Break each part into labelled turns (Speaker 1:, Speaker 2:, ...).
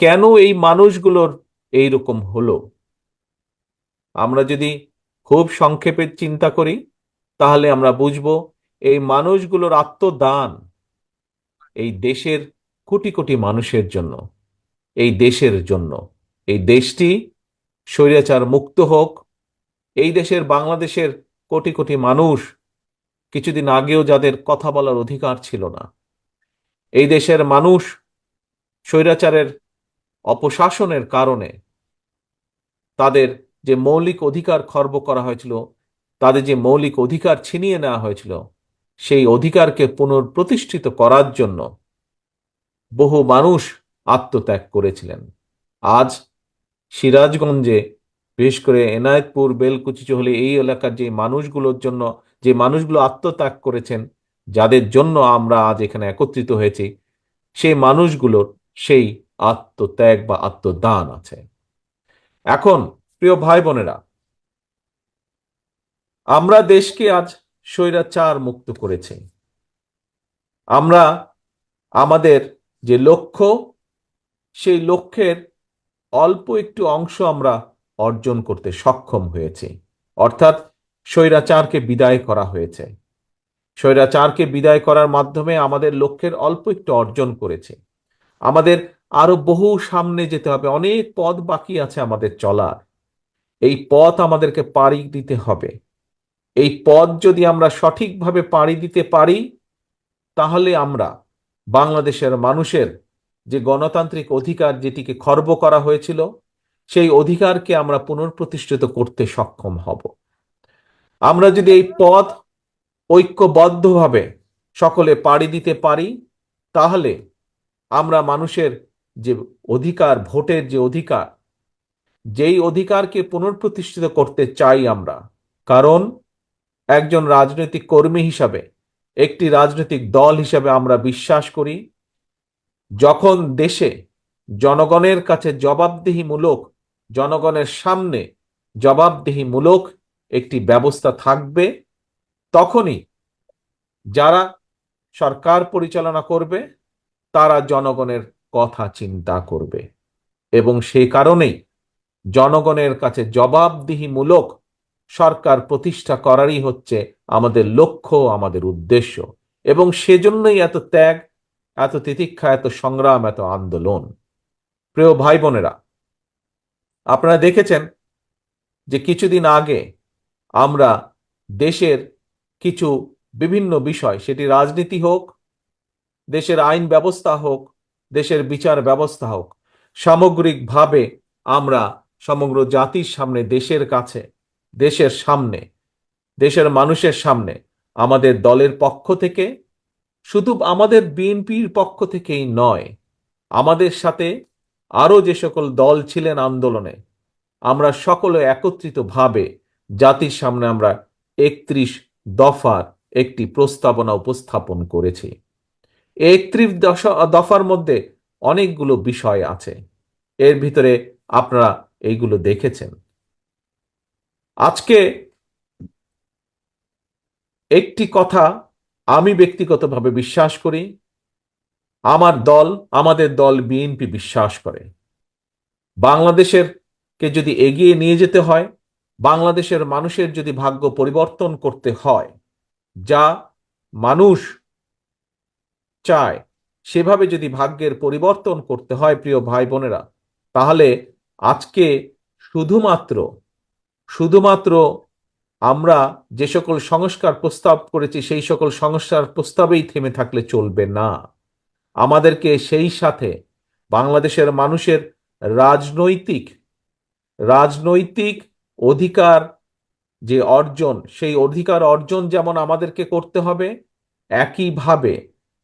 Speaker 1: কেন এই মানুষগুলোর এই রকম হলো? আমরা যদি খুব সংক্ষেপে চিন্তা করি, তাহলে আমরা বুঝব এই মানুষগুলোর আত্মদান এই দেশের কোটি কোটি মানুষের জন্য, এই দেশের জন্য। এই দেশটি স্বৈরাচার মুক্ত হোক। এই দেশের বাংলাদেশের কোটি কোটি মানুষ কিছুদিন আগেও যাদের কথা বলার অধিকার ছিল না। এই দেশের মানুষ স্বৈরাচারের অপশাসনের কারণে তাদের যে মৌলিক অধিকার খর্ব করা হয়েছিল, তাদের যে মৌলিক অধিকার ছিনিয়ে নেওয়া হয়েছিল, সেই অধিকারকে পুনঃপ্রতিষ্ঠিত করার জন্য বহু মানুষ আত্মত্যাগ করেছিলেন। আজ সিরাজগঞ্জে, বিশেষ করে এনায়েতপুর, বেলকুচি, চহলি এই এলাকার যে মানুষগুলোর জন্য, যে মানুষগুলো আত্মত্যাগ করেছেন, যাদের জন্য আমরা আজ এখানে একত্রিত হয়েছি, সেই মানুষগুলোর সেই আত্মত্যাগ বা আত্মদান আছে। এখন, প্রিয় ভাই বোনেরা আমরা দেশকে আজ স্বৈরাচার মুক্ত করেছি। আমরা আমাদের যে লক্ষ্য, সেই লক্ষ্যের অল্প একটু অংশ আমরা অর্জন করতে সক্ষম হয়েছি। অর্থাৎ স্বৈরাচারকে বিদায় করা হয়েছে। স্বৈরাচারকে বিদায় করার মাধ্যমে আমাদের লক্ষ্যের অল্প একটু অর্জন করেছে। আমাদের আরও বহু সামনে যেতে হবে। অনেক পথ বাকি আছে আমাদের চলার। এই পথ আমাদেরকে পাড়ি দিতে হবে। এই পথ যদি আমরা সঠিকভাবে পাড়ি দিতে পারি, তাহলে আমরা বাংলাদেশের মানুষের যে গণতান্ত্রিক অধিকার যেটিকে খর্ব করা হয়েছিল, সেই অধিকারকে আমরা পুনঃপ্রতিষ্ঠিত করতে সক্ষম হব। আমরা যদি এই পথ ঐক্যবদ্ধভাবে সকলে পাড়ি দিতে পারি, তাহলে আমরা মানুষের যে অধিকার, ভোটের যে অধিকার, যেই অধিকারকে পুনঃপ্রতিষ্ঠিত করতে চাই আমরা। কারণ একজন রাজনৈতিক কর্মী হিসাবে, একটি রাজনৈতিক দল হিসাবে আমরা বিশ্বাস করি, যখন দেশে জনগণের কাছে জবাবদিহিমূলক, জনগণের সামনে জবাবদিহিমূলক একটি ব্যবস্থা থাকবে, তখনই যারা সরকার পরিচালনা করবে, তারা জনগণের কথা চিন্তা করবে। এবং সেই কারণেই জনগণের কাছে জবাবদিহিমূলক সরকার প্রতিষ্ঠা করারই হচ্ছে আমাদের লক্ষ্য, আমাদের উদ্দেশ্য। এবং সেজন্যই এত ত্যাগ, এত তিতিক্ষা, এত সংগ্রাম, এত আন্দোলন। প্রিয় ভাই বোনেরা আপনারা দেখেছেন যে কিছুদিন আগে আমরা দেশের কিছু বিভিন্ন বিষয়, সেটি রাজনীতি হোক, দেশের আইন ব্যবস্থা হোক দেশের বিচার ব্যবস্থা হোক। সামগ্রিকভাবে আমরা সমগ্র জাতির সামনে, দেশের কাছে, দেশের সামনে, দেশের মানুষের সামনে, আমাদের দলের পক্ষ থেকে, শুধু আমাদের বিএনপির পক্ষ থেকেই নয়, আমাদের সাথে আরও যে সকল দল ছিলেন আন্দোলনে, আমরা সকলে একত্রিতভাবে জাতির সামনে আমরা একত্রিশ দফার একটি প্রস্তাবনা উপস্থাপন করেছি। একত্রিশ দফার মধ্যে অনেকগুলো বিষয় আছে। এর ভিতরে আপনারা এইগুলো দেখেছেন। আজকে একটি কথা আমি ব্যক্তিগতভাবে বিশ্বাস করি, আমার দল, আমাদের দল বিএনপি বিশ্বাস করে। বাংলাদেশের কে যদি এগিয়ে নিয়ে যেতে হয়, বাংলাদেশের মানুষের যদি ভাগ্য পরিবর্তন করতে হয়, যা মানুষ চায়, সেভাবে যদি ভাগ্যের পরিবর্তন করতে হয় প্রিয় ভাই বোনেরা তাহলে আজকে শুধুমাত্র শুধুমাত্র আমরা যে সকল সংস্কার প্রস্তাব করেছি, সেই সকল সংস্কার প্রস্তাবেই থেমে থাকলে চলবে না। আমাদেরকে সেই সাথে বাংলাদেশের মানুষের রাজনৈতিক রাজনৈতিক অধিকার যে অর্জন, সেই অধিকার অর্জন যেমন আমাদেরকে করতে হবে, একইভাবে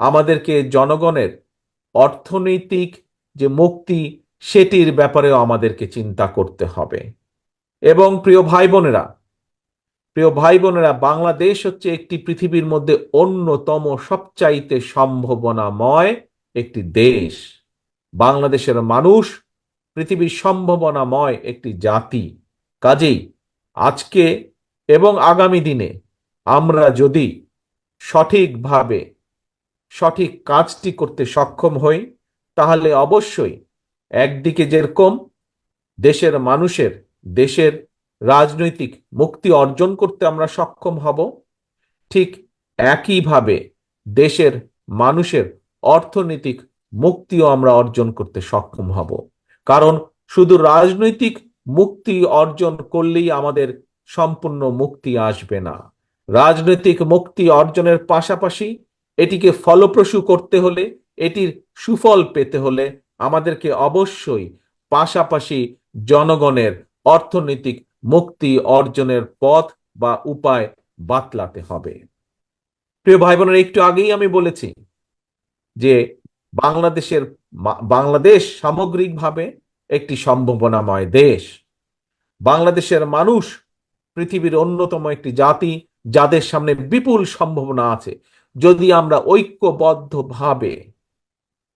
Speaker 1: আমাদেরকে জনগণের অর্থনৈতিক যে মুক্তি, সেটির ব্যাপারেও আমাদেরকে চিন্তা করতে হবে। এবং প্রিয় ভাই বোনেরা প্রিয় ভাই বোনেরা বাংলাদেশ হচ্ছে একটি পৃথিবীর মধ্যে অন্যতম সবচাইতে সম্ভাবনাময় একটি দেশ। বাংলাদেশের মানুষ পৃথিবীর সম্ভাবনাময় একটি জাতি। কাজেই আজকে এবং আগামী দিনে আমরা যদি সঠিকভাবে সঠিক কাজটি করতে সক্ষম হই, তাহলে অবশ্যই একদিকে যেরকম দেশের মানুষের, দেশের রাজনৈতিক মুক্তি অর্জন করতে আমরা সক্ষম হব, ঠিক একইভাবে দেশের মানুষের অর্থনৈতিক মুক্তিও আমরা অর্জন করতে সক্ষম হব। কারণ শুধু রাজনৈতিক মুক্তি অর্জন করলেই আমাদের সম্পূর্ণ মুক্তি আসবে না। রাজনৈতিক মুক্তি অর্জনের পাশাপাশি এটিকে ফলপ্রসূ করতে হলে, এটির সুফল পেতে হলে আমাদেরকে অবশ্যই পাশাপাশি জনগণের অর্থনৈতিক মুক্তি অর্জনের পথ বা উপায় বাতলাতে হবে। প্রিয় ভাই বোনেরা একটু আগেই আমি বলেছি যে বাংলাদেশের বাংলাদেশ সামগ্রিকভাবে একটি সম্ভাবনাময় দেশ। বাংলাদেশের মানুষ পৃথিবীর অন্যতম একটি জাতি, যাদের সামনে বিপুল সম্ভাবনা আছে। যদি আমরা ঐক্যবদ্ধভাবে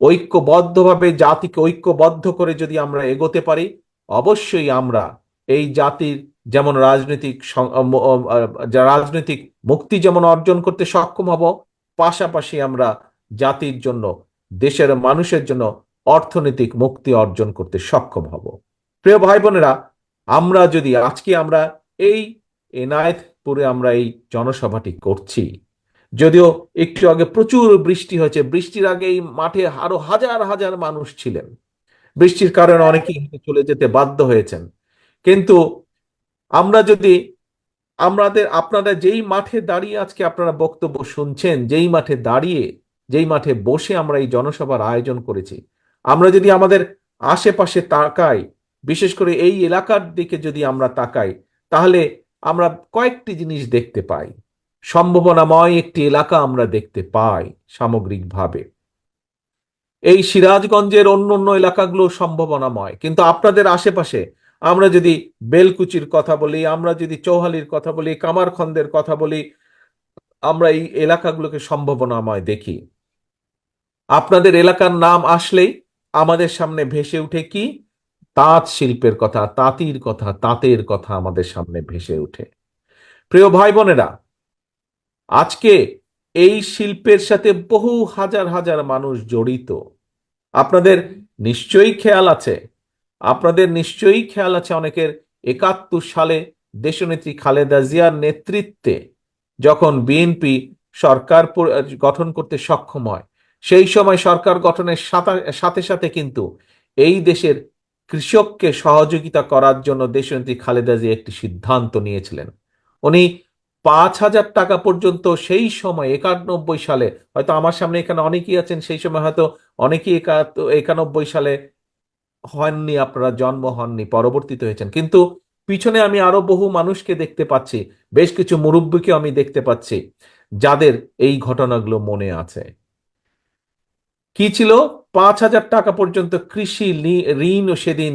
Speaker 1: ঐক্যবদ্ধভাবে জাতিকে ঐক্যবদ্ধ করে যদি আমরা এগোতে পারি, অবশ্যই আমরা এই জাতির যেমন রাজনৈতিক রাজনৈতিক মুক্তি যেমন অর্জন করতে সক্ষম হব, পাশাপাশি আমরা জাতির জন্য, দেশের মানুষের জন্য অর্থনৈতিক মুক্তি অর্জন করতে সক্ষম হব। প্রিয় ভাই বোনেরা আমরা যদি আজকে আমরা এই এনায়েতপুরে আমরা এই জনসভাটি করছি যদিও একটু আগে প্রচুর বৃষ্টি হয়েছে। বৃষ্টির আগে এই মাঠে আরও হাজার হাজার মানুষ ছিলেন। বৃষ্টির কারণে অনেকেই চলে যেতে বাধ্য হয়েছেন। কিন্তু আমরা যদি আমাদের আপনারা যেই মাঠে দাঁড়িয়ে আজকে আপনারা বক্তব্য শুনছেন, যেই মাঠে দাঁড়িয়ে, যেই মাঠে বসে আমরা এই জনসভার আয়োজন করেছি, আমরা যদি আমাদের আশেপাশে তাকাই, বিশেষ করে এই এলাকার দিকে যদি আমরা তাকাই, তাহলে আমরা কয়েকটি জিনিস দেখতে পাই। সম্ভাবনাময় একটি এলাকা আমরা দেখতে পাই সামগ্রিকভাবে। এই সিরাজগঞ্জের অন্য অন্য এলাকাগুলো সম্ভাবনাময়, কিন্তু আপনাদের আশেপাশে আমরা যদি বেলকুচির কথা বলি, আমরা যদি চৌহালির কথা বলি, কামারখন্দের কথা বলি, আমরা এই এলাকাগুলোকে সম্ভাবনাময় দেখি। আপনাদের এলাকার নাম আসলেই আমাদের সামনে ভেসে উঠে কি? তাঁত শিল্পের কথা, তাঁতির কথা, তাঁতের কথা আমাদের সামনে ভেসে উঠে। প্রিয় ভাই বোনেরা আজকে এই শিল্পের সাথে বহু হাজার হাজার মানুষ জড়িত। আপনাদের নিশ্চয়ই খেয়াল আছে। আপনাদের নিশ্চয়ই খেয়াল আছে অনেকের একাত্তর সালে দেশনেত্রী খালেদা জিয়ার নেতৃত্বে যখন বিএনপি সরকার গঠন করতে সক্ষম হয়। সেই সময় সরকার গঠনের সাথে সাথে কিন্তু এই দেশের কৃষককে সহযোগিতা করার জন্য দেশনেত্রী খালেদা জিয়া একটি সিদ্ধান্ত নিয়েছিলেন। উনি পাঁচ হাজার টাকা পর্যন্ত সেই সময়, একানব্বই সালে, হয়তো আমার সামনে এখানে অনেকেই আছেন, সেই সময় হয়তো অনেকেই একানব্বই সালে হননি, আপনারা জন্ম হননি, পরবর্তীতে হয়েছেন। কিন্তু পিছনে আমি আরও বহু মানুষকে দেখতে পাচ্ছি, বেশ কিছু মুরব্বীকে আমি দেখতে পাচ্ছি, যাদের এই ঘটনাগুলো মনে আছে। কি ছিল? পাঁচ হাজার টাকা পর্যন্ত কৃষি ঋণ সেদিন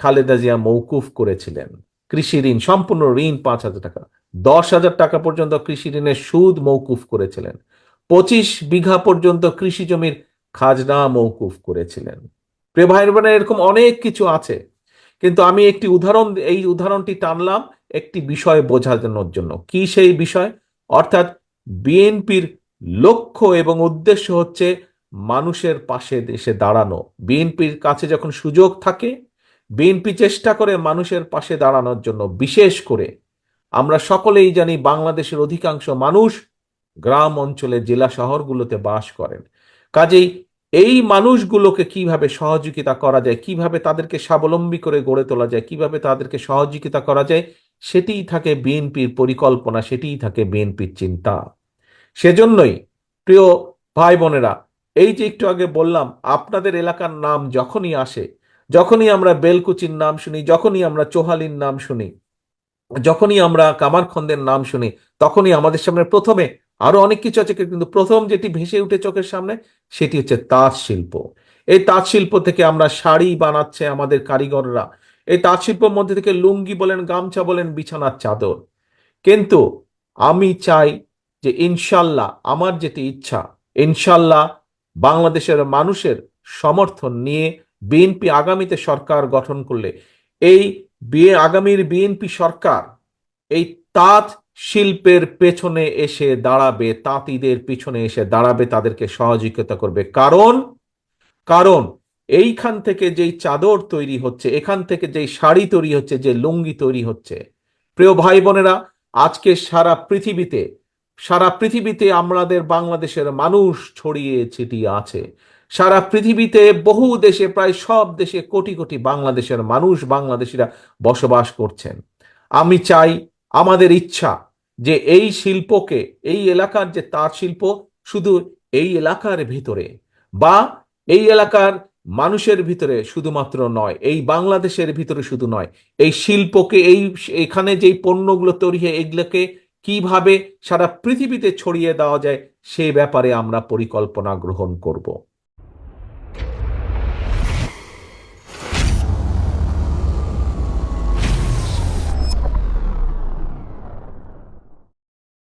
Speaker 1: খালেদা জিয়া মৌকুফ করেছিলেন। কৃষি ঋণ, সম্পূর্ণ ঋণ পাঁচ হাজার টাকা। দশ হাজার টাকা পর্যন্ত কৃষি ঋণের সুদ মৌকুফ করেছিলেন। পঁচিশ বিঘা পর্যন্ত কৃষি জমির খাজনা মৌকুফ করেছিলেন। প্রিয় ভাই বোনের, এরকম অনেক কিছু আছে, কিন্তু আমি একটি উদাহরণ, এই উদাহরণটি টানলাম একটি বিষয় বোঝানোর জন্য কি সেই বিষয়? অর্থাৎ বিএনপির লক্ষ্য এবং উদ্দেশ্য হচ্ছে মানুষের পাশে দেশে দাঁড়ানো। বিএনপির কাছে যখন সুযোগ থাকে, বিএনপি চেষ্টা করে মানুষের পাশে দাঁড়ানোর জন্য, বিশেষ করে আমরা সকলেই জানি বাংলাদেশের অধিকাংশ মানুষ গ্রাম অঞ্চলে জেলা শহরগুলোতে বাস করেন। কাজেই এই মানুষগুলোকে কীভাবে সহযোগিতা করা যায়, কীভাবে তাদেরকে স্বাবলম্বী করে গড়ে তোলা যায়, কীভাবে তাদেরকে সহযোগিতা করা যায়, সেটিই থাকে বিএনপির পরিকল্পনা, সেটিই থাকে বিএনপির চিন্তা। সেজন্যই প্রিয় ভাই বোনেরা, এই যে একটু আগে বললাম, আপনাদের এলাকার নাম যখনই আসে, যখনই আমরা বেলকুচির নাম শুনি, যখনই আমরা চোহালির নাম শুনি যখনই আমরা কামারখন্দের নাম শুনি, তখনই আমাদের সামনে প্রথমে আরও অনেক কিছু আছে, কিন্তু প্রথম যেটি ভেসে উঠে চোখের সামনে, সেটি হচ্ছে তাঁত শিল্প। এই তাঁত শিল্প থেকে আমরা শাড়ি বানাচ্ছে আমাদের কারিগররা। এই তাঁত শিল্পের মধ্যে থেকে লুঙ্গি বলেন, গামছা বলেন, বিছানার চাদর। কিন্তু আমি চাই যে ইনশাল্লাহ, আমার যেটি ইচ্ছা, ইনশাল্লাহ বাংলাদেশের মানুষের সমর্থন নিয়ে বিএনপি আগামীতে সরকার গঠন করলে, এই বিয়ে আগামীর বিএনপি সরকার এই তাঁত শিল্পের পেছনে এসে দাঁড়াবে, তাঁতিদের পিছনে এসে দাঁড়াবে, তাদেরকে সহযোগিতা করবে। কারণ কারণ এইখান থেকে যেই চাদর তৈরি হচ্ছে, এখান থেকে যেই শাড়ি তৈরি হচ্ছে, যে লুঙ্গি তৈরি হচ্ছে, প্রিয় ভাই বোনেরা, আজকে সারা পৃথিবীতে সারা পৃথিবীতে আমাদের বাংলাদেশের মানুষ ছড়িয়ে ছিটিয়ে আছে। সারা পৃথিবীতে বহু দেশে, প্রায় সব দেশে কোটি কোটি বাংলাদেশের মানুষ, বাংলাদেশিরা বসবাস করছেন। আমি চাই, আমাদের ইচ্ছা যে এই শিল্পকে, এই এলাকার যে তাঁত শিল্প, শুধু এই এলাকার ভিতরে বা এই এলাকার মানুষের ভিতরে শুধুমাত্র নয়, এই বাংলাদেশের ভিতরে শুধু নয়, এই শিল্পকে, এই এখানে যেই পণ্যগুলো তৈরি হয়, এগুলোকে কীভাবে সারা পৃথিবীতে ছড়িয়ে দেওয়া যায়, সে ব্যাপারে আমরা পরিকল্পনা গ্রহণ করব।